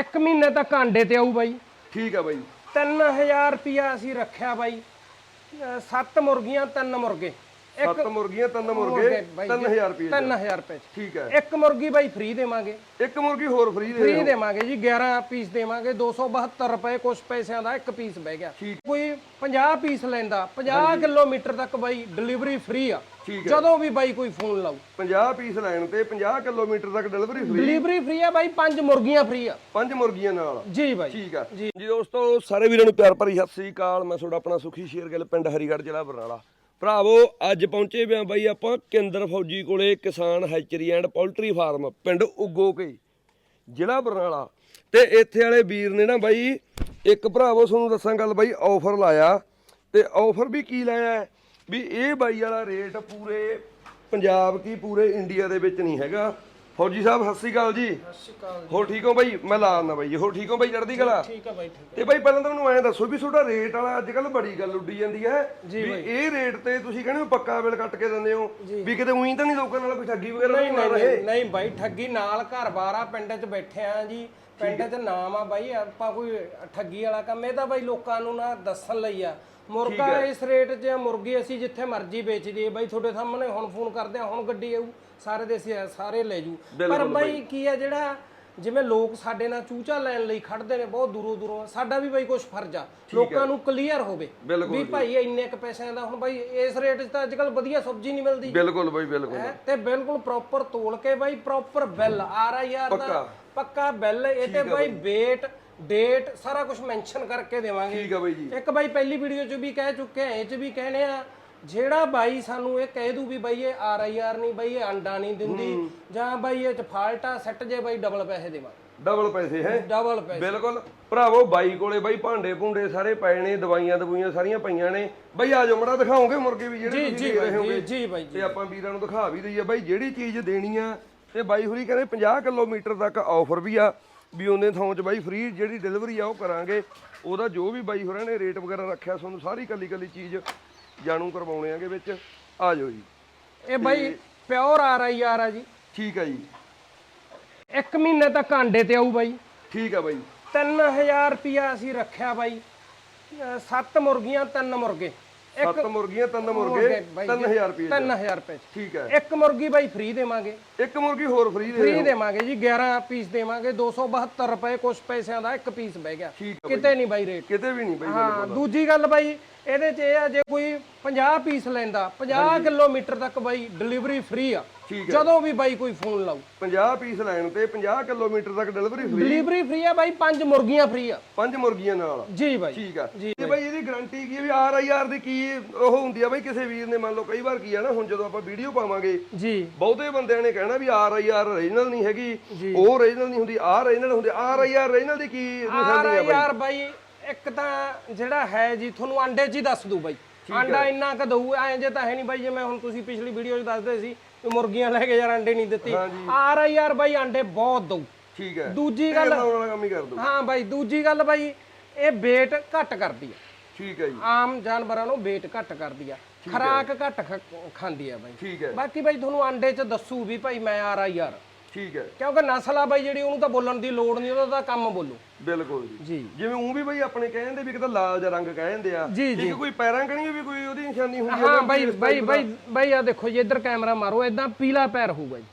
ਇੱਕ ਮਹੀਨੇ ਤੱਕ ਆਂਡੇ ਤੇ ਆਊ ਬਾਈ। ਠੀਕ ਆ ਬਾਈ। 3000 ਰੁਪਿਆ ਅਸੀਂ ਰੱਖਿਆ ਬਾਈ। ਅਹ ਸੱਤ ਮੁਰਗੀਆਂ ਤਿੰਨ ਮੁਰਗੇ। ਸੱਤ ਮੁਰਗੀਆਂ ਤਿੰਨ ਮੁਰਗੇ ਬਾਈ 3000 ਰੁਪਏ 3000 ਰੁਪਏ 'ਚ। ਠੀਕ ਹੈ। ਇੱਕ ਮੁਰਗੀ ਬਾਈ ਫ੍ਰੀ ਦੇਵਾਂਗੇ। ਇੱਕ ਮੁਰਗੀ ਹੋਰ ਫ੍ਰੀ ਦੇ ਫ੍ਰੀ ਦੇਵਾਂਗੇ ਜੀ 11 ਪੀਸ ਦੇਵਾਂਗੇ 272 ਰੁਪਏ ਕੁਝ ਪੈਸਿਆਂ ਦਾ ਇੱਕ ਪੀਸ ਬਹਿ ਗਿਆ। ਠੀਕ। ਕੋਈ 50 ਪੀਸ ਲੈਂਦਾ 50 ਕਿਲੋਮੀਟਰ ਤੱਕ ਬਾਈ ਡਿਲੀਵਰੀ ਫ੍ਰੀ ਆ। ਠੀਕ ਜਦੋਂ ਵੀ ਬਾਈ ਕੋਈ ਫੋਨ ਲਾਊ। 50 ਪੀਸ ਲੈਣ ਤੇ 50 ਕਿਲੋਮੀਟਰ ਤੱਕ ਡਿਲੀਵਰੀ ਫ੍ਰੀ। ਡਿਲੀਵਰੀ ਫ੍ਰੀ ਆ ਬਾਈ ਪੰਜ ਮੁਰਗੀਆਂ ਫ੍ਰੀ ਆ। ਪੰਜ ਮੁਰਗੀਆਂ ਨਾਲ। ਜੀ ਬਾਈ। ਠੀਕ ਆ। ਜੀ ਦੋਸਤੋ ਸਾਰੇ ਵੀਰਾਂ ਨੂੰ ਪਿਆਰ ਭਰੀ ਸਤਿ ਸ੍ਰੀ ਅਕਾਲ। ਮੈਂ ਤੁਹਾਡਾ ਆਪਣਾ ਸੁਖੀ ਸ਼ੇਰਗਿੱਲ ਪਿੰਡ ਹਰੀਗੜ੍ਹ ਜ਼ਿਲ੍ਹਾ ਬਰਨਾਲਾ। ਭਰਾਵੋ, ਅੱਜ ਪਹੁੰਚੇ ਪਿਆ ਬਾਈ ਆਪਾਂ ਕੇਂਦਰ ਫੌਜੀ ਕੋਲੇ ਕਿਸਾਨ ਹੈਚਰੀ ਐਂਡ ਪੋਲਟਰੀ ਫਾਰਮ, ਪਿੰਡ ਉਗੋ ਕੇ, ਜ਼ਿਲ੍ਹਾ ਬਰਨਾਲਾ। ਤੇ ਇੱਥੇ ਵਾਲੇ ਵੀਰ ਨੇ ਨਾ ਬਾਈ, ਇੱਕ ਭਰਾਵੋ ਤੁਹਾਨੂੰ ਦੱਸਾਂ ਗੱਲ ਬਾਈ ਆਫਰ ਲਾਇਆ। ਤੇ ਆਫਰ ਵੀ ਕੀ ਲਾਇਆ ਵੀ ਇਹ ਬਾਈ ਵਾਲਾ ਰੇਟ ਪੂਰੇ ਪੰਜਾਬ ਕੀ ਪੂਰੇ ਇੰਡੀਆ ਦੇ ਵਿੱਚ ਨਹੀਂ ਹੈਗਾ। ਫੌਜੀ ਸਾਹਿਬ ਸਤਿ ਸ੍ਰੀ ਅਕਾਲ ਜੀ। ਸ਼ਿਕਾਲ ਹੋਰ ਠੀਕ ਹੋ ਬਾਈ? ਮੈਂ ਲਾ ਦਿੰਦਾ ਬਾਈ। ਹੋਰ ਠੀਕ ਹੋ ਬਾਈ? ਚੜ੍ਹਦੀ ਕਲਾ? ਠੀਕ ਆ ਬਾਈ ਠੀਕ ਤੇ ਬਾਈ ਪਹਿਲਾਂ ਤਾਂ ਮੈਨੂੰ ਐਂ ਦੱਸੋ ਵੀ ਤੁਹਾਡਾ ਰੇਟ ਵਾਲਾ ਅੱਜ ਕੱਲ ਬੜੀ ਗੱਲ ਉੱਡੀ ਜਾਂਦੀ ਹੈ। ਵੀ ਇਹ ਰੇਟ ਤੇ ਤੁਸੀਂ ਕਹਿੰਦੇ ਹੋ ਪੱਕਾ ਬਿੱਲ ਕੱਟ ਕੇ ਦਿੰਦੇ ਹੋ। ਵੀ ਕਿਤੇ ਉਹੀ ਤਾਂ ਨਹੀਂ ਲੋਕਾਂ ਨਾਲ ਕੋਈ ਠੱਗੀ ਵਗੈਰਾ ਨਹੀਂ ਮਾਰ ਰਹੇ? ਨਹੀਂ ਬਾਈ ਠੱਗੀ ਨਾਲ ਘਰ-ਬਾਰ ਆ ਪਿੰਡ 'ਚ ਬੈਠੇ ਆ ਜੀ। ਪਿੰਡ 'ਚ ਨਾਮ ਆ ਬਾਈ ਆਪਾਂ ਕੋਈ ਠੱਗੀ ਵਾਲਾ ਕੰਮ। ਇਹ ਤਾਂ ਬਾਈ ਲੋਕਾਂ ਨੂੰ ਨਾ ਦੱਸਣ ਲਈ ਆ। ਮੁਰਗਾ ਇਸ ਰੇਟ 'ਚ ਮੁਰਗੀ ਅਸੀਂ ਜਿੱਥੇ ਮਰਜ਼ੀ ਵੇਚ ਦਈਏ ਬਾਈ ਤੁਹਾਡੇ ਸਾਹਮਣੇ ਹੁਣ ਫੋਨ ਕਰਦੇ ਆ ਹੁਣ ਗੱਡੀ ਆਊ ਸਾਰੇ ਦੇ ਸੇ- ਸਾਰੇ ਲੈ ਜੂ ਪਰ ਬਾਈ ਕੀ ਆ ਜਿਹੜਾ ਜਿਵੇਂ ਲੋਕ ਸਾਡੇ ਨਾਲ ਚੂਚਾ ਲੈਣ ਲਈ ਖੜਦੇ ਨੇ ਬਹੁਤ ਦੂਰੋਂ ਦੂਰੋਂ ਸਾਡਾ ਵੀ ਬਾਈ ਕੁਝ ਫਰਜ਼ ਆ। ਲੋਕਾਂ ਨੂੰ ਕਲੀਅਰ ਹੋਵੇ ਵੀ ਭਾਈ ਇੰਨੇ ਕ ਪੈਸਿਆਂ ਦਾ ਹੁਣ ਬਾਈ ਇਸ ਰੇਟ 'ਚ ਤਾਂ ਅੱਜ ਕੱਲ ਵਧੀਆ ਸਬਜ਼ੀ ਨਹੀਂ ਮਿਲਦੀ। ਬਿਲਕੁਲ ਬਾਈ ਬਿਲਕੁਲ ਤੇ ਬਿਲਕੁਲ ਪ੍ਰੋਪਰ ਤੋਲ ਕੇ ਬਾਈ proper bill R I R ਦਾ ਪੱਕਾ। ਬਿੱਲ ਇਹ ਤੇ ਬਾਈ ਵੇਟ ਡੇਟ ਸਾਰਾ ਕੁਝ ਮੈਂਸ਼ਨ ਕਰਕੇ ਦੇਵਾਂਗੇ। ਠੀਕ ਆ ਬਾਈ ਜੀ। ਇੱਕ ਬਾਈ ਪਹਿਲੀ ਵੀਡੀਓ 'ਚ ਵੀ ਕਹਿ ਚੁੱਕੇ ਆ ਇਹ 'ਚ ਵੀ ਕਹਿੰਦੇ ਆ ਜਿਹੜਾ ਬਾਈ ਸਾਨੂੰ ਇਹ ਕਹਿ ਦੂ ਵੀ ਬਾਈ ਇਹ ਆਰ ਆਈ ਆਰ ਨਹੀਂ ਬਾਈ ਇਹ ਅੰਡਾ ਨਹੀਂ ਦਿੰਦੀ ਜਾਂ ਬਾਈ ਇਹ ਚ ਫਾਲਟ ਆ ਸੈੱਟ ਜੇ ਬਾਈ ਡਬਲ ਪੈਸੇ ਦੇਵਾਂਗੇ ਡਬਲ ਪੈਸੇ ਹੈ। ਡਬਲ ਪੈਸੇ। ਬਿਲਕੁਲ। ਭਰਾਵੋ ਬਾਈ ਕੋਲੇ ਬਾਈ ਭਾਂਡੇ ਭੁੰਡੇ ਸਾਰੇ ਪਏ ਨੇ ਦਵਾਈਆਂ ਦਵਾਈਆਂ ਸਾਰੀਆਂ ਪਈਆਂ ਨੇ। ਬਾਈ ਆ ਜਾਓ ਮੜਾ ਦਿਖਾਓਗੇ ਮੁਰਗੇ ਵੀ ਜਿਹੜੇ ਤੁਸੀਂ ਦੇ ਰਹੇ ਬਾਈ ਹੋਗੇ? ਜੀ ਜੀ ਬਾਈ ਜੀ। ਤੇ ਆਪਾਂ ਵੀਰਾਂ ਨੂੰ ਦਿਖਾ ਵੀ ਦਈਏ ਬਾਈ ਜਿਹੜੀ ਚੀਜ਼ ਦੇਣੀ ਆ ਤੇ ਬਾਈ ਹੁਰੀ ਕਹਿੰਦੇ 50 ਕਿਲੋਮੀਟਰ ਤੱਕ ਆਫਰ ਵੀ ਆ। ਵੀ ਉਹਨੇ ਥਾਂ 'ਚ ਬਾਈ ਫ੍ਰੀ ਜਿਹੜੀ ਡਿਲੀਵਰੀ ਆ ਉਹ ਕਰਾਂਗੇ। ਉਹਦਾ ਜੋ ਵੀ ਬਾਈ ਹੋਰਾਂ ਨੇ ਰੇਟ ਵਗੈਰਾ ਰੱਖਿਆ ਤੁਹਾਨੂੰ ਸਾਰੀ ਕੱਲੀ ਕੱਲੀ ਚੀਜ਼ ਜਾਣੂ ਕਰਵਾਉਣੇ ਆਗੇ ਵਿੱਚ। ਆ ਜਾਓ ਜੀ। ਇਹ ਬਾਈ ਪਿਓਰ ਆਈ ਆਰ ਆ ਜੀ। ਠੀਕ ਆ ਜੀ। ਇੱਕ ਮਹੀਨੇ ਤੱਕ ਆਂਡੇ ਤੇ ਆਊ ਬਾਈ। ਠੀਕ ਆ ਬਾਈ। 3000 ਰੁਪਿਆ ਅਸੀਂ ਰੱਖਿਆ ਬਾਈ। ਸੱਤ ਮੁਰਗੀਆਂ ਤਿੰਨ ਮੁਰਗੇ। ਸੱਤ ਮੁਰਗੀਆਂ ਤਿੰਨ ਮੁਰਗੇ ਮੁਰਗੇ ਬਾਈ 3000 ਰੁਪਏ 3000 ਰੁਪਏ। ਠੀਕ ਹੈ। ਇੱਕ ਮੁਰਗੀ ਬਾਈ ਫ੍ਰੀ ਦੇਵਾਂਗੇ। ਇੱਕ ਮੁਰਗੀ ਹੋਰ ਫ੍ਰੀ ਦੇ ਫ੍ਰੀ ਦੇਵਾਂਗੇ ਜੀ 11 ਪੀਸ ਦੇਵਾਂਗੇ 272 ਰੁਪਏ ਕੁਝ ਪੈਸਿਆਂ ਦਾ ਇੱਕ ਪੀਸ ਬਹਿ ਗਿਆ। ਕਿਤੇ ਨਹੀਂ ਬਾਈ ਰੇਟ। ਕਿਤੇ ਵੀ ਨਹੀਂ ਬਾਈ ਹਾਂ ਦੂਜੀ ਗੱਲ ਬਾਈ ਇਹਦੇ 'ਚ ਇਹ ਆ ਜੇ ਕੋਈ 50 ਪੀਸ ਲੈਂਦਾ 50 ਕਿਲੋਮੀਟਰ ਤੱਕ ਬਾਈ ਡਿਲੀਵਰੀ ਫ੍ਰੀ ਆ। ਠੀਕ ਜਦੋਂ ਵੀ ਬਾਈ ਕੋਈ ਫੋਨ ਲਾਊ। 50 ਪੀਸ ਲੈਣ ਤੇ 50 ਕਿਲੋਮੀਟਰ ਤੱਕ ਡਿਲੀਵਰੀ ਫ੍ਰੀ ਡਿਲੀਵਰੀ ਫ੍ਰੀ ਆ ਬਾਈ ਪੰਜ ਮੁਰਗੀਆਂ ਫ੍ਰੀ ਆ। ਪੰਜ ਮੁਰਗੀਆਂ ਨਾਲ। ਜੀ ਬਾਈ। ਠੀਕ ਆ। ਤੇ ਬਾਈ। ਇਹਦੀ ਗਾਰੰਟੀ ਕੀ ਹੈ ਵੀ ਆਰ ਆਈ ਆਰ ਦੀ ਕੀ ਉਹ ਹੁੰਦੀ ਆ ਬਾਈ? ਕਿਸੇ ਵੀਰ ਨੇ ਮੰਨ ਲਓ ਕਈ ਵਾਰ ਕੀ ਆ ਨਾ ਹੁਣ ਜਦੋਂ ਆਪਾਂ ਵੀਡੀਓ ਪਾਵਾਂਗੇ ਜੀ। ਬਹੁਤੇ ਬੰਦਿਆਂ ਨੇ ਕਹਿਣਾ ਵੀ ਆਰ ਆਈ ਆਰ ਓਰੀਜਨਲ ਨਹੀਂ ਹੈਗੀ। ਉਹ ਓਰੀਜਨਲ ਨਹੀਂ ਹੁੰਦੀ ਆਰ ਓਰੀਜਨਲ ਹੁੰਦੀ ਆਰ ਆਈ ਆਰ ਓਰੀਜਨਲ ਦੀ ਕੀ ਨਿਸ਼ਾਨੀ ਆ ਬਾਈ ਇੱਕ ਤਾਂ ਜਿਹੜਾ ਹੈ ਜੀ ਤੁਹਾਨੂੰ ਅੰਡੇ 'ਚ ਹੀ ਦੱਸ ਦੂ ਬਾਈ। ਅੰਡਾ ਇੰਨਾ ਕ ਦਊ ਐ ਜੇ ਤਾਂ ਹੈ ਨਹੀਂ ਬਾਈ ਜਿਵੇਂ ਹੁਣ ਤੁਸੀਂ ਪਿਛਲੀ ਵੀਡੀਓ 'ਚ ਦੱਸਦੇ ਸੀ ਵੀ ਮੁਰਗੀਆਂ ਲੈ ਕੇ ਯਾਰ ਅੰਡੇ ਨਹੀਂ ਦਿੱਤੀ। ਆਰ ਆਈ ਆਰ ਬਾਈ ਅੰਡੇ ਬਹੁਤ ਦਊ। ਠੀਕ ਹੈ। ਦੂਜੀ ਗੱਲ ਕੰਮ ਹੀ ਕਰ ਹਾਂ ਬਾਈ ਦੂਜੀ ਗੱਲ ਬਾਈ ਇਹ weight ਘੱਟ ਕਰਦੀ ਆ। ਠੀਕ ਹੈ ਜੀ। ਆਮ ਜਾਨਵਰਾਂ ਨੂੰ weight ਘੱਟ ਕਰਦੀ ਆ। ਖਰਾਕ ਘੱਟ ਖਾਂਦੀ ਆ ਬਾਈ। ਠੀਕ ਹੈ। ਬਾਕੀ ਬਾਈ ਤੁਹਾਨੂੰ ਅੰਡੇ 'ਚ ਦੱਸੂ ਵੀ ਭਾਈ ਮੈਂ ਆਰ ਆਈ ਆਰ। ਠੀਕ ਹੈ। ਕਿਉਂਕਿ ਨਸਲ ਆ ਬਾਈ ਜਿਹੜੀ ਉਹਨੂੰ ਤਾਂ ਬੋਲਣ ਦੀ ਲੋੜ ਨਹੀਂ ਉਹਦਾ ਤਾਂ ਕੰਮ ਬੋਲੂ। ਬਿਲਕੁਲ ਜੀ। ਜੀ। ਜਿਵੇਂ ਉਹ ਵੀ ਬਈ ਆਪਣੇ ਕਹਿੰਦੇ ਵੀ ਕਿਤੇ ਲਾਲ ਜਿਹਾ ਰੰਗ ਕਹਿੰਦੇ ਆ ਜੀ, ਇੱਕ ਕੋਈ ਪੈਰਾਂ ਕਣੀ ਵੀ ਕੋਈ ਉਹਦੀ ਨਿਸ਼ਾਨੀ ਹੁੰਦੀ ਹਾਂ ਬਾਈ ਬਾਈ ਬਾਈ ਬਾਈ ਆ ਦੇਖੋ ਜੀ ਇੱਧਰ ਕੈਮਰਾ ਮਾਰੋ ਇਦਾਂ ਪੀਲਾ ਪੈਰ ਹੋਊਗਾ ਜੀ।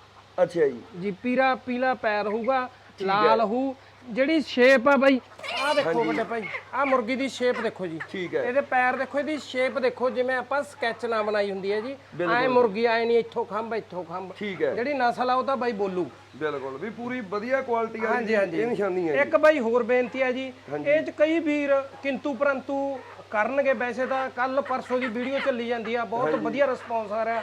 ਅੱਛਾ ਜੀ। ਜੀ ਪੀਰਾ ਪੀਲਾ ਪੈਰ ਹੋਊਗਾ ਲਾਲ ਹੋਊ ਜਿਹੜੀ ਸ਼ੇਪ ਆ ਬਾਈ ਆ ਦੇਖੋ ਵੱਡੇ ਭਾਈ ਆ ਮੁਰਗੀ ਦੀ ਸ਼ੇਪ ਦੇਖੋ ਜੀ। ਠੀਕ ਹੈ। ਇਹਦੇ ਪੈਰ ਦੇਖੋ ਇਹਦੀ ਸ਼ੇਪ ਦੇਖੋ ਜਿਵੇਂ ਆਪਾਂ ਸਕੈਚ ਨਾ ਬਣਾਈ ਹੁੰਦੀ ਹੈ ਜੀ। ਐ ਮੁਰਗੀ ਆਏ ਨਹੀਂ ਇੱਥੋਂ ਖੰਭ ਇੱਥੋਂ ਖੰਭ। ਠੀਕ ਹੈ। ਜਿਹੜੀ ਨਸਲ ਆ ਉਹ ਤਾਂ ਬਾਈ ਬੋਲੂ। ਬਿਲਕੁਲ ਵੀ ਪੂਰੀ ਵਧੀਆ ਕੁਆਲਿਟੀ ਆ ਹਾਂਜੀ, ਹਾਂਜੀ। ਇਹ ਨਿਸ਼ਾਨੀ ਹੈ ਇੱਕ ਬਾਈ ਹੋਰ ਬੇਨਤੀ ਹੈ ਜੀ ਇਹ ਚ ਕਈ ਵੀਰ ਕਿੰਤੂ ਪਰੰਤੂ ਕਰਨਗੇ ਵੈਸੇ ਤਾਂ ਕੱਲ ਪਰਸੋਂ ਦੀ ਵੀਡੀਓ ਚੱਲੀ ਜਾਂਦੀ ਆ ਬਹੁਤ ਵਧੀਆ ਰਿਸਪੌਂਸ ਆ ਰਿਹਾ।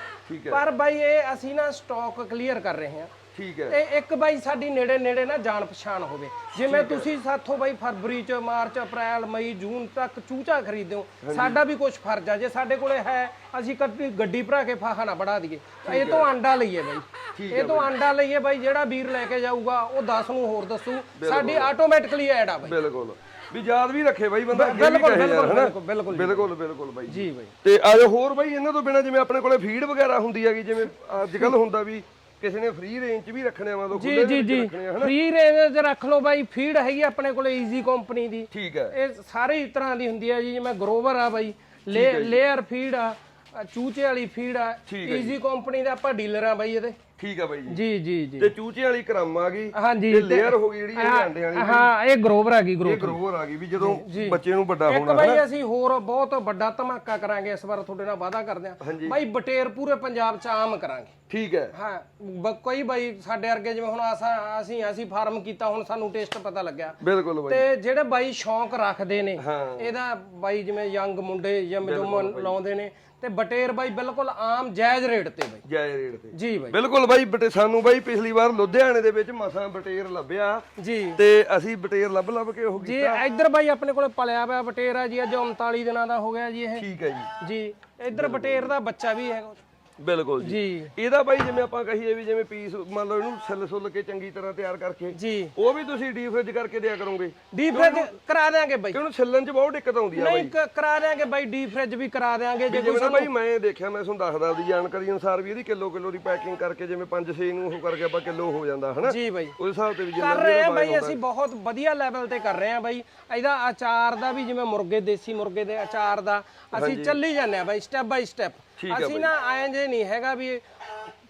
ਪਰ ਬਾਈ ਇਹ ਅਸੀਂ ਨਾ ਸਟਾਕ ਕਲੀਅਰ ਕਰ ਰਹੇ ਹਾਂ। ਠੀਕ ਹੈ। ਤੇ ਇੱਕ ਬਾਈ ਸਾਡੀ ਨੇੜੇ ਨੇੜੇ ਨਾ ਜਾਣ ਪਛਾਣ ਹੋਵੇ। ਜਿਵੇਂ ਤੁਸੀਂ ਸਾਥੋਂ ਬਾਈ ਫਰਵਰੀ ਚ ਮਾਰਚ ਅਪ੍ਰੈਲ ਮਈ ਜੂਨ ਤੱਕ ਚੂਚਾ ਖਰੀਦਦੇ ਹੋ ਸਾਡਾ ਵੀ ਕੁਝ ਫਰਜ਼ ਆ। ਜੇ ਸਾਡੇ ਕੋਲੇ ਹੈ ਅਸੀਂ ਕਦੀ ਗੱਡੀ ਭਰਾ ਕੇ ਫਾਹਾ ਨਾ ਬੜਾ ਦਈਏ। ਇਹ ਤੋਂ ਆਂਡਾ ਲਈਏ ਬਾਈ। ਇਹ ਤੋਂ ਆਂਡਾ ਲਈਏ ਬਾਈ ਜਿਹੜਾ ਵੀਰ ਲੈ ਕੇ ਜਾਊਗਾ ਉਹ 10 ਨੂੰ ਹੋਰ ਦੱਸੂ। ਸਾਡੀ ਆਟੋਮੈਟਿਕਲੀ ਐਡ ਆ ਬਾਈ। ਬਿਲਕੁਲ। ਵੀ ਯਾਦ ਵੀ ਰੱਖੇ ਬਾਈ ਬੰਦਾ ਅੱਗੇ ਵੀ ਬਿਲਕੁਲ ਕਹੇ ਯਾਰ ਬਿਲਕੁਲ ਹਨਾ? ਬਿਲਕੁਲ ਬਿਲਕੁਲ। ਬਿਲਕੁਲ ਬਿਲਕੁਲ ਬਾਈ। ਜੀ ਬਾਈ। ਤੇ ਆਜੋ ਹੋਰ ਬਾਈ ਇਹਨਾਂ ਤੋਂ ਬਿਨਾ ਜਿਵੇਂ ਆਪਣੇ ਕੋਲੇ ਫੀਡ ਵਗੈਰਾ ਹੁੰਦੀ ਹੈਗੀ ਜਿਵੇਂ ਅੱਜ ਕੱਲ ਹੁੰਦਾ ਵੀ ਕਿਸੇ ਨੇ ਫ੍ਰੀ ਰੇਂਜ 'ਚ ਵੀ ਰੱਖਣੇ ਆ ਮਤਲਬ ਜੀ ਜੀ ਦੇ ਜੀ। ਆ ਫ੍ਰੀ ਰੇਂਜ 'ਚ ਰੱਖ ਲਓ ਬਾਈ ਫੀਡ ਹੈਗੀ ਆਪਣੇ ਕੋਲ ਈਜ਼ੀ ਕੰਪਨੀ ਦੀ। ਠੀਕ ਹੈ। ਇਹ ਸਾਰੀ ਤਰ੍ਹਾਂ ਦੀ ਹੁੰਦੀ ਹੈ ਜੀ ਜਿਵੇਂ ਗਰੋਵਰ ਆ ਬਾਈ ਲੇ ਲੇਅਰ ਫੀਡ ਆ ਆ ਚੂਚੇ ਵਾਲੀ ਫੀਡ ਆ ਠੀਕ ਹੈ ਈਜ਼ੀ ਕੰਪਨੀ ਦਾ ਆਪਾਂ ਡੀਲਰ ਆ ਬਾਈ ਇਹਦੇ। ਠੀਕ ਹੈ ਬਾਈ ਜੀ। ਜੀ ਜੀ ਜੀ। ਤੇ ਚੂਚੇ ਵਾਲੀ ਕਰਮ ਆ ਗਈ। ਹਾਂਜੀ ਤੇ ਲੇਅਰ ਹੋ ਗਈ ਜਿਹੜੀ ਇਹ ਅੰਡੇ ਵਾਲੀ ਹਾਂ ਇਹ ਗਰੋਵਰ ਆ ਗਈ ਇਹ ਗਰੋਵਰ ਗਰੋਵਰ ਆ ਗਈ ਵੀ ਜਦੋਂ ਬੱਚੇ ਨੂੰ ਵੱਡਾ ਇੱਕ ਹੋਣਾ ਬਾਈ ਅਸੀਂ ਹੋਰ ਬਹੁਤ ਵੱਡਾ ਧਮਾਕਾ ਕਰਾਂਗੇ ਇਸ ਵਾਰ ਤੁਹਾਡੇ ਨਾਲ ਵਾਅਦਾ ਕਰਦੇ ਹਾਂ। ਬਾਈ ਬਟੇਰ ਪੂਰੇ ਪੰਜਾਬ 'ਚ ਆਮ ਕਰਾਂਗੇ। ਠੀਕ ਹੈ। ਹਾਂ ਬ- ਕੋਈ ਬਾਈ ਸਾਡੇ ਵਰਗੇ ਜਿਵੇਂ ਹੁਣ ਆਸਾਂ ਅਸੀਂ ਅਸੀਂ ਫਾਰਮ ਕੀਤਾ ਹੁਣ ਸਾਨੂੰ ਟੇਸਟ ਪਤਾ ਲੱਗਿਆ। ਬਿਲਕੁਲ ਬਾਈ। ਤੇ ਜਿਹੜੇ ਬਾਈ ਸ਼ੌਂਕ ਰੱਖਦੇ ਨੇ ਹਾਂ। ਇਹਦਾ ਬਾਈ ਜਿਵੇਂ ਯੰਗ ਮੁੰਡੇ ਜਾਂ ਮਜੂਮ ਲਾਉਂਦੇ ਨੇ ਤੇ ਬਟੇਰ ਬਾਈ ਬਿਲਕੁਲ ਆਮ ਜਾਇਜ਼ ਰੇਟ ਤੇ ਬਾਈ। ਜਾਇ ਰੇਟ ਤੇ। ਜੀ ਬਾਈ। ਬਿਲਕੁਲ ਬਾਈ ਬਟੇ ਸਾਨੂੰ ਬਾਈ ਪਿਛਲੀ ਵਾਰ ਲੁਧਿਆਣੇ ਦੇ ਵਿੱਚ ਮਸਾਂ ਬਟੇਰ ਲੱਭਿਆ। ਜੀ। ਤੇ ਅਸੀਂ ਬਟੇਰ ਲੱਭ ਲੱਭ ਕੇ ਉਹ ਜੀ ਇੱਧਰ ਬਾਈ ਆਪਣੇ ਕੋਲੇ ਪਲਿਆ ਹੋਇਆ ਬਟੇਰ ਆ ਜੀ ਅੱਜ 39 ਦਿਨਾਂ ਦਾ ਹੋ ਗਿਆ ਜੀ ਇਹ। ਠੀਕ ਹੈ ਜੀ। ਜੀ ਇੱਧਰ ਬਟੇਰ ਦਾ ਬੱਚਾ ਵੀ ਹੈਗਾ। ਬਿਲਕੁਲ ਜੀ। ਇਹਦਾ ਬਾਈ ਜਿਵੇਂ ਆਪਾਂ ਕਹੀਏ ਵੀ ਜਿਵੇਂ ਪੀਸ ਮੰਨ ਲਓ ਇਹਨੂੰ ਛਿੱਲ ਸੁੱਲ ਕੇ ਚੰਗੀ ਤਰ੍ਹਾਂ ਤਿਆਰ ਕਰਕੇ ਜੀ। ਉਹ ਵੀ ਤੁਸੀਂ ਡੀਪ ਫ੍ਰਿਜ ਕਰਕੇ ਦਿਆ ਕਰੋਗੇ। ਡੀਪ ਫ੍ਰਿਜ ਕਰਾ ਦਿਆਂਗੇ ਬਾਈ। ਕਿਉਂਕਿ ਛਿੱਲਣ 'ਚ ਬਹੁਤ ਦਿੱਕਤ ਆਉਂਦੀ ਆ ਨਹੀਂ ਕ- ਕਰਾ ਦਿਆਂਗੇ ਬਾਈ ਡੀਪ ਫ੍ਰਿਜ ਵੀ ਕਰਾ ਦਿਆਂਗੇ। ਜੇ ਕੋਈ ਬਾਈ ਮੈਂ ਦੇਖਿਆ ਮੈਂ ਤੁਹਾਨੂੰ ਦੱਸਦਾ ਉਹਦੀ ਜਾਣਕਾਰੀ ਅਨੁਸਾਰ ਵੀ ਇਹਦੀ ਕਿਲੋ ਕਿਲੋ ਦੀ ਪੈਕਿੰਗ ਕਰਕੇ ਜਿਵੇਂ 5-6 ਨੂੰ ਉਹ ਕਰਕੇ ਆਪਾਂ ਕਿਲੋ ਹੋ ਜਾਂਦਾ ਹਨਾ? ਜੀ ਬਾਈ। ਉਸ ਹਿਸਾਬ ਤੇ ਵੀ ਕਰ ਰਹੇ ਆ ਬਾਈ ਅਸੀਂ ਬਹੁਤ ਵਧੀਆ ਲੈਵਲ ਤੇ ਕਰ ਰਹੇ ਆ ਬਾਈ। ਇਹਦਾ ਅਚਾਰ ਦਾ ਵੀ ਜਿਵੇਂ ਮੁਰਗੇ ਦੇਸੀ ਮੁਰਗੇ ਦੇ ਅਚਾਰ ਦਾ ਅਸੀਂ ਚੱਲੀ ਜਾਂਦੇ ਆ ਬਾਈ ਸਟੈਪ ਬਾਈ ਸਟੈਪ ਅਸੀਂ ਨਾ ਐਂ ਜੇ ਨਹੀਂ ਹੈਗਾ ਵੀ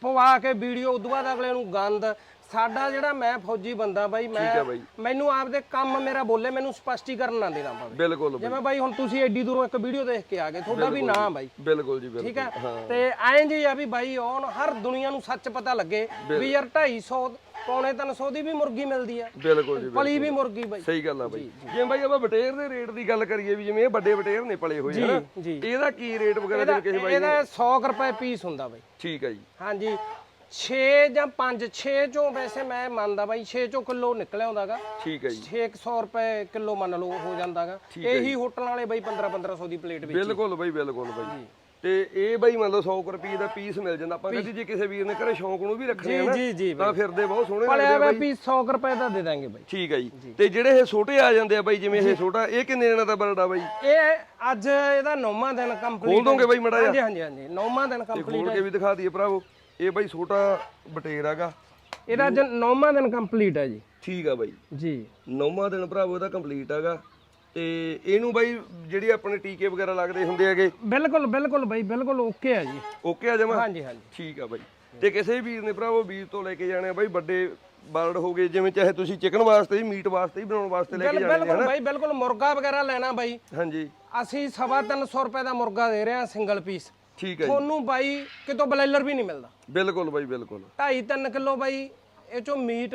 ਪਵਾ ਕੇ ਵੀਡੀਓ ਉਦੋਂ ਬਾਅਦ ਅਗਲੇ ਨੂੰ ਗੰਦ। ਸਾਡਾ ਜਿਹੜਾ ਮੈਂ ਫੌਜੀ ਬੰਦਾ ਬਾਈ ਮੈਂ। ਮੈਨੂੰ ਆਪਦੇ ਕੰਮ ਮੇਰਾ ਬੋਲੇ ਮੈਨੂੰ ਸਪਸ਼ਟੀਕਰਨ ਨਾ ਦੇਣਾ ਪਵੇ। ਬਿਲਕੁਲ ਜਿਵੇਂ ਬਾਈ ਹੁਣ ਤੁਸੀਂ ਐਡੀ ਦੂਰੋਂ ਇੱਕ ਵੀਡੀਓ ਦੇਖ ਕੇ ਆ ਗਏ ਤੁਹਾਡਾ ਵੀ ਨਾ ਬਾਈ। ਬਿਲਕੁਲ ਜੀ ਬਿਲਕੁਲ ਠੀਕ ਹੈ। ਤੇ ਐਂ ਜੀ ਆ ਵੀ ਬਾਈ ਔਨ ਹਰ ਦੁਨੀਆ ਨੂੰ ਸੱਚ ਪਤਾ ਲੱਗੇ ਵੀ ਯਾਰ 250 ਪੌਣੇ 300 ਦੀ ਵੀ ਮੁਰਗੀ ਮਿਲਦੀ ਆ। ਬਿਲਕੁਲ ਜੀ ਪਲੀ ਵੀ ਮੁਰਗੀ ਬਾਈ। ਸਹੀ ਗੱਲ ਆ ਬਾਈ। ਜਿਵੇਂ ਬਾਈ ਆਪਾਂ ਬਟੇਰ ਦੇ ਰੇਟ ਦੀ ਗੱਲ ਕਰੀਏ ਵੀ ਜਿਵੇਂ ਇਹ ਵੱਡੇ ਬਟੇਰ ਨੇ ਪਲੇ ਹੋਏ ਹਨਾ? ਇਹਦਾ ਕੀ ਰੇਟ ਵਗੈਰਾ ਜਿਵੇਂ ਕਿਸੇ ਬਾਈ ਇਹਦਾ 100 ਕੁ ਰੁਪਏ ਪੀਸ ਹੁੰਦਾ ਬਾਈ। ਠੀਕ ਹੈ ਜੀ। ਹਾਂਜੀ। 6 ਜਾਂ 5 6 ਚੋਂ ਵੈਸੇ ਮੈਂ ਮੰਨਦਾ ਬਾਈ 6 ਚੋਂ ਕਿਲੋ ਨਿਕਲਿਆ ਹੁੰਦਾਗਾ। ਠੀਕ ਹੈ ਜੀ। 600 ਰੁਪਏ ਕਿਲੋ ਮੰਨ ਲਓ ਹੋ ਜਾਂਦਾਗਾ। ਇਹੀ ਹੋਟਲਾਂ ਵਾਲੇ ਬਾਈ 15 1500 ਦੀ ਪਲੇਟ ਵਿੱਚ ਬਿਲਕੁਲ ਬਾਈ ਬਿਲਕੁਲ ਬਾਈ। ਤੇ ਇਹ ਬਾਈ ਮੰਨ ਲਓ 100 ਕੁ ਰੁਪਏ ਦਾ ਪੀਸ ਮਿਲ ਜਾਂਦਾ। ਆਪਾਂ ਕਹਿੰਦੇ ਜੇ ਕਿਸੇ ਵੀਰ ਨੇ ਘਰੇ ਸ਼ੌਂਕ ਨੂੰ ਵੀ ਰੱਖਣੇ ਆ ਨਾ ਤਾਂ ਫਿਰਦੇ ਬਹੁਤ ਸੋਹਣੇ ਲੱਗਦੇ ਆ ਬਾਈ। ਪੀਸ 100 ਕੁ ਰੁਪਏ ਦਾ ਦੇ ਦਾਂਗੇ ਬਾਈ। ਠੀਕ ਹੈ ਜੀ। ਤੇ ਜਿਹੜੇ ਇਹ ਛੋਟੇ ਆ ਜਾਂਦੇ ਆ ਬਾਈ ਜਿਵੇਂ ਇਹ ਛੋਟਾ ਇਹ ਕਿੰਨੇ ਦਿਨਾਂ ਦਾ ਬਰਡ ਬਾਈ? ਇਹ ਅੱਜ ਇਹਦਾ ਨੌਵਾਂ ਦਿਨ ਕੰਪਲੀਟ ਖੋਲ ਦੋਗੇ ਬਾਈ ਮੜਾ ਹਾਂਜੀ ਹਾਂਜੀ ਹਾਂਜੀ। ਨੌਵਾਂ ਦਿਨ ਕੰਪਲੀਟ ਖੋਲ ਕੇ ਵੀ ਦਿਖਾ ਦਈਏ ਭਰਾਵੋ। ਇਹ ਬਾਈ ਛੋਟਾ ਬਟੇਰ ਹੈਗਾ। ਇਹਦਾ ਅੱਜ ਨੌਵਾਂ ਦਿਨ ਕੰਪਲੀਟ ਹੈ ਜੀ। ਠੀਕ ਆ ਬਾਈ। ਜੀ। ਨੌਵਾਂ ਦਿਨ ਭਰਾਵੋ ਇਹਦਾ ਕੰਪਲੀਟ ਹੈਗਾ। ਤੇ ਇਹਨੂੰ ਬਾਈ ਜਿਹੜੀ ਆਪਣੇ ਟੀਕੇ ਵਗੈਰਾ ਲੱਗਦੇ ਹੁੰਦੇ ਹੈਗੇ? ਬਿਲਕੁਲ ਬਿਲਕੁਲ ਬਾਈ ਬਿਲਕੁਲ ਓਕੇ ਹੈ ਜੀ। ਓਕੇ ਆ ਜਮਾ? ਹਾਂਜੀ ਹਾਂਜੀ। ਠੀਕ ਆ ਬਾਈ। ਤੇ ਕਿਸੇ ਵੀਰ ਨੇ ਭਰਾਵੋ ਵੀਰ ਤੋਂ ਲੈ ਕੇ ਜਾਣੇ ਆ ਬਾਈ ਵੱਡੇ ਬਰਡ ਹੋ ਗਏ ਜਿਵੇਂ ਚਾਹੇ ਤੁਸੀਂ ਚਿਕਨ ਵਾਸਤੇ ਹੀ ਮੀਟ ਵਾਸਤੇ ਹੀ ਬਣਾਉਣ ਵਾਸਤੇ ਲੈ ਕੇ ਜਾਣੇ ਆ ਬਿਲਕੁਲ ਬਾਈ ਬਿਲਕੁਲ ਮੁਰਗਾ ਵਗੈਰਾ ਲੈਣਾ ਬਾਈ। ਹਾਂਜੀ। ਅਸੀਂ ਸਵਾ ਤਿੰਨ ਸੌ ਰੁਪਏ ਦਾ ਮੁਰਗਾ ਦੇ ਰਹੇ ਹਾਂ ਸਿੰਗਲ ਪੀਸ ਠੀਕ ਹੈ ਤੁਹਾਨੂੰ ਬਾਈ ਕਿਤੋਂ ਬਲੈਲਰ ਵੀ ਨਹੀਂ ਮਿਲਦਾ। ਬਿਲਕੁਲ ਬਾਈ ਬਿਲਕੁਲ। 2.5 3 ਕਿਲੋ ਬਾਈ ਇਹ ਚੋਂ ਮੀਟ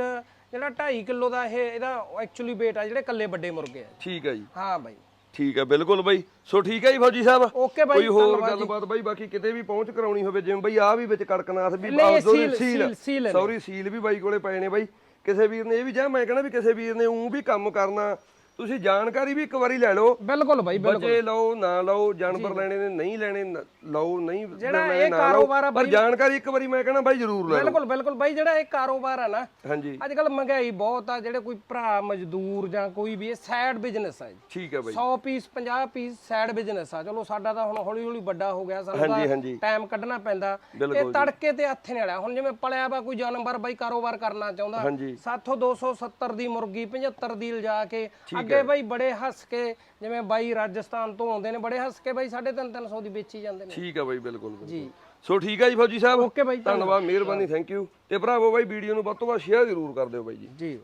ਜਿਹੜਾ 2.5 ਕਿਲੋ ਦਾ ਇਹ ਇਹਦਾ ਐਕਚੁਅਲੀ weight ਆ ਜਿਹੜੇ ਕੱਲੇ ਵੱਡੇ ਮੁਰਗੇ ਆ। ਠੀਕ ਹੈ ਜੀ। ਹਾਂ ਬਾਈ। ਠੀਕ ਹੈ ਬਿਲਕੁਲ ਬਾਈ। ਸੋ ਠੀਕ ਹੈ ਜੀ ਫੌਜੀ ਸਾਹਿਬ। ਓਕੇ ਬਾਈ ਕੋਈ ਹੋਰ ਗੱਲਬਾਤ ਬਾਈ ਬਾਕੀ ਕਿਤੇ ਵੀ ਪਹੁੰਚ ਕਰਾਉਣੀ ਹੋਵੇ ਜਿਵੇਂ ਬਾਈ ਆ ਵੀ ਵਿੱਚ ਕੜਕਨਾਥ ਵੀ ਸੀਲ- ਸੀਲ-। ਸੌਰੀ ਸੀਲ ਵੀ ਬਾਈ ਕੋਲੇ ਪਏ ਨੇ ਬਾਈ। ਕਿਸੇ ਵੀਰ ਨੇ ਇਹ ਵੀ ਜਾਂ ਮੈਂ ਕਹਿੰਦਾ ਵੀ ਕਿਸੇ ਵੀਰ ਨੇ ਉਂ ਵੀ ਕੰਮ ਕਰਨਾ ਤੁਸੀਂ ਜਾਣਕਾਰੀ ਵੀ ਇੱਕ ਵਾਰੀ ਲੈ ਲਓ। ਬਿਲਕੁਲ ਬਾਈ ਬਿਲਕੁਲ। ਬੱਚੇ ਲਓ ਨਾ ਲਓ ਜਾਨਵਰ ਲੈਣੇ ਨੇ ਨਹੀਂ ਲੈਣੇ ਨ- ਲਓ ਨਹੀਂ ਜਿਹੜਾ ਇਹ। ਕਾਰੋਬਾਰ ਆ ਪਰ ਜਾਣਕਾਰੀ ਇੱਕ ਵਾਰੀ ਮੈਂ ਕਹਿੰਦਾ ਬਾਈ ਜ਼ਰੂਰ ਲੈ ਲਓ। ਬਿਲਕੁਲ ਬਿਲਕੁਲ ਬਾਈ ਜਿਹੜਾ ਇਹ ਕਾਰੋਬਾਰ ਆ ਨਾ ਹਾਂਜੀ। ਅੱਜ ਕੱਲ ਮਹਿੰਗਾਈ ਬਹੁਤ ਆ ਜਿਹੜੇ ਕੋਈ ਭਰਾ ਮਜ਼ਦੂਰ ਜਾਂ ਕੋਈ ਵੀ ਇਹ ਸਾਈਡ ਬਿਜ਼ਨਸ ਆ ਜੀ। ਠੀਕ ਹੈ ਬਾਈ। 100 ਪੀਸ 50 ਪੀਸ ਸਾਈਡ ਬਿਜ਼ਨਸ ਆ। ਚਲੋ ਸਾਡਾ ਤਾਂ ਹੁਣ ਹੌਲੀ ਹੌਲੀ ਵੱਡਾ ਹੋ ਗਿਆ ਸਾਨੂੰ ਹਾਂਜੀ ਹਾਂਜੀ। ਟਾਈਮ ਕੱਢਣਾ ਪੈਂਦਾ। ਇਹ ਤੜਕੇ ਤੇ ਹੱਥ ਨਹੀਂ ਵਾਲਾ ਹੁਣ ਜਿਵੇਂ ਪਲਿਆ ਵਾ ਕੋਈ ਜਾਨਵਰ ਬਾਈ ਕਾਰੋਬਾਰ ਕਰਨਾ ਚਾਹੁੰਦਾ ਹਾਂਜੀ। ਸਾਥੋਂ 270 ਦੀ ਮੁਰਗੀ 75 ਦੀ ਲਿਜਾ ਕੇ ਅੱਗੇ ਬਾਈ ਬੜੇ ਹੱਸ ਕੇ ਜਿਵੇਂ ਬਾਈ ਰਾਜਸਥਾਨ ਤੋਂ ਆਉਂਦੇ ਨੇ ਬੜੇ ਹੱਸ ਕੇ ਬਾਈ 350 300 ਦੀ ਵੇਚੀ ਜਾਂਦੇ ਨੇ। ਠੀਕ ਹੈ ਬਾਈ ਬਿਲਕੁਲ। ਜੀ। ਸੋ ਠੀਕ ਹੈ ਜੀ ਫੌਜੀ ਸਾਹਿਬ। ਓਕੇ ਬਾਈ ਧੰਨਵਾਦ। ਮਿਹਰਬਾਨੀ ਥੈਂਕ ਯੂ ਤੇ ਭਰਾਵੋ ਬਾਈ ਵੀਡੀਓ ਨੂੰ ਵੱਧ ਤੋਂ ਵੱਧ ਸ਼ੇਅਰ ਜ਼ਰੂਰ ਕਰ ਦਿਓ ਬਾਈ ਜੀ। ਜੀ।